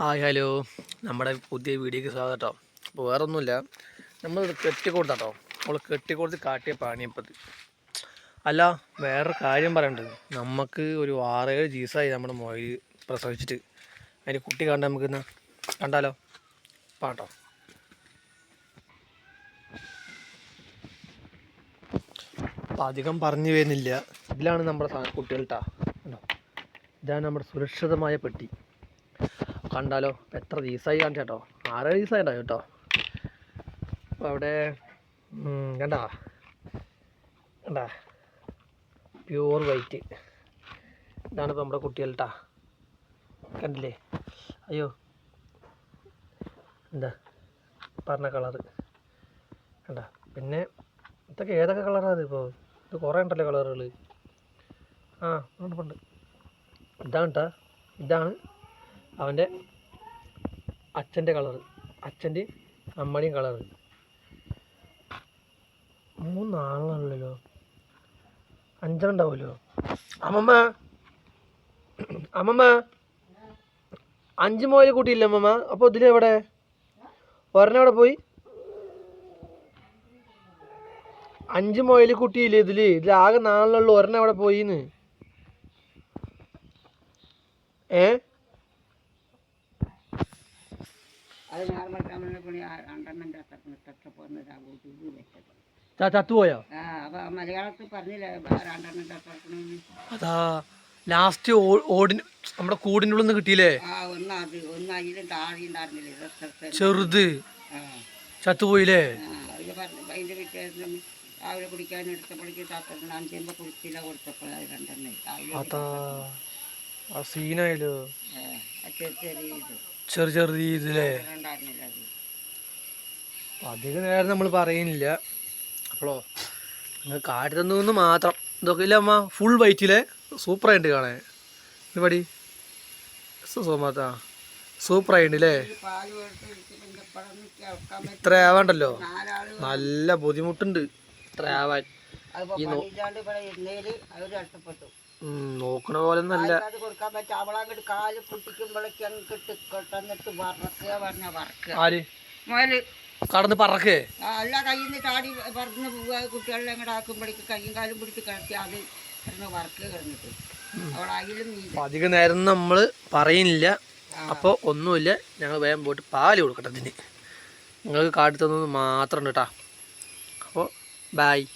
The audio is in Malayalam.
Hi hello. നമ്മുടെ പുതിയ വീഡിയോക്ക് സ്വാഗതം കേട്ടോ. അപ്പോൾ വേറെ ഒന്നുമില്ല നമ്മൾ കെട്ടിക്കൊടുത്ത കേട്ടോ. നമ്മൾ കെട്ടിക്കൊടുത്ത് കാട്ടിയ പാണിയപ്പത്. അല്ല വേറൊരു കാര്യം പറയണ്ടത് നമുക്ക് ഒരു ആറേഴ് ദിവസമായി നമ്മുടെ മൊയിൽ പ്രസവിച്ചിട്ട്. അതിന് കുട്ടി കണ്ട നമുക്ക് കണ്ടാലോ? പാട്ടോ അപ്പം അധികം പറഞ്ഞു വരുന്നില്ല. ഇതിലാണ് നമ്മുടെ കുട്ടികൾ ഇതാണ് നമ്മുടെ സുരക്ഷിതമായ പെട്ടി. കണ്ടാലോ? എത്ര ദിവസമായി കാണിച്ച കേട്ടോ? ആറ് ദിവസമായി ഉണ്ടാവും കേട്ടോ? അപ്പോൾ അവിടെ കണ്ടാ? കണ്ടാ? Pure white. ഇതാണ് ഇപ്പോൾ നമ്മുടെ കുട്ടികൾ ട്ടാ. കണ്ടില്ലേ? അയ്യോ. എന്താ? പറഞ്ഞ കളറ് കണ്ടോ? പിന്നെ ഇതൊക്കെ ഏതൊക്കെ കളറാണ് ഇപ്പോൾ ഇത് കുറേ ഉണ്ടല്ലോ കളറുകൾ ആ ഉണ്ട് ഉണ്ട് ഇതാണ് കേട്ടോ ഇതാണ് അവന്റെ അച്ഛന്റെ കളറ് അച്ഛന്റെ അമ്മയുടെയും കളറ് മൂന്നാളാണല്ലോ അഞ്ചെണ്ണം ഉണ്ടാവുമല്ലോ അമ്മമ്മ. അമ്മമ്മ. അഞ്ച് മോയിൽ കൂട്ടിയില്ല അമ്മമ്മ? അപ്പോൾ ഇതിലെവിടെ ഒരെണ്ണം എവിടെ പോയി? അഞ്ച് മൊയിൽ കുട്ടിയില്ലേ ഇതിൽ? ഇതിലാകെ നാളിലുള്ള ഒരെണ്ണം അവിടെ പോയിന്ന്? ഏ അത് ആ വെച്ചത് ചത്തുപോയോ മലയാളത്തിൽ പറഞ്ഞില്ലേ രണ്ടെണ്ണം ചത്തണമെന്ന് അതാ ലാസ്റ്റ് ഓടിന് നമ്മുടെ കൂടിന്റെ ഉള്ളിൽ നിന്ന് കിട്ടിയില്ലേ? ചെറുത്. ചത്തുപോയില്ലേ രാവിലെ കുടിക്കാൻ എടുത്തപ്പോഴേക്ക് കുടിച്ചില്ല കൊടുത്തപ്പോൾ അത് രണ്ടെണ്ണം ചെറിയ ചെറിയ ഇത് ചെറു ഉണ്ടായിരുന്നില്ല അത് അധികം നേരം നമ്മൾ പറയുന്നില്ല അപ്പോളോ നിങ്ങൾ കാട്ടി തന്നു മാത്രം. ഇതൊക്കെ ഇല്ല അമ്മ? ഫുൾ വൈറ്റിലെ സൂപ്പറായിട്ട് കാണാൻ ഇപ്പടി സോമാത്ത സൂപ്പറായിട്ട് അല്ലേ ഈ പാൽ കൊടുത്ത് കുടിച്ചിട്ട് ഇപ്പോഴൊന്നും ഇത്ര ആവാണ്ടല്ലോ? നല്ല ബുദ്ധിമുട്ടുണ്ട്. ഇത്ര ആവാൻ. ഈ പണിയില്ലാണ്ട് നോക്കണ പോലെ നല്ല അത് കൊടുക്കാൻ പറ്റും അവളങ്ങോട്ട് കാൽ പൊട്ടിക്കുമ്പോഴേക്ക് അങ്ങോട്ട് കൊട്ടന്നിട്ട് വറക്കുക പറഞ്ഞ വറക്കുക. ആര്? മുതൽ കടന്ന് പറക്കേ. അല്ല കയ്യിൽ നിന്ന് ചാടി പറന്ന് പോവുക. കുട്ടികളെ അങ്ങോട്ട് ആക്കുമ്പോഴേക്ക് കയ്യും കാലും പിടിച്ച് കിടത്തി അത് കിടന്ന് വറക്കുക കിടന്നിട്ട്. അധികം നേരം നമ്മൾ പറയുന്നില്ല അപ്പോൾ ഒന്നുമില്ല. ഞങ്ങൾ വേഗം പോയിട്ട് പാൽ കൊടുക്കട്ടെ ഇതിന് നിങ്ങൾക്ക് കാട്ടി തന്നത് മാത്രം കേട്ടാ അപ്പോൾ ബായ്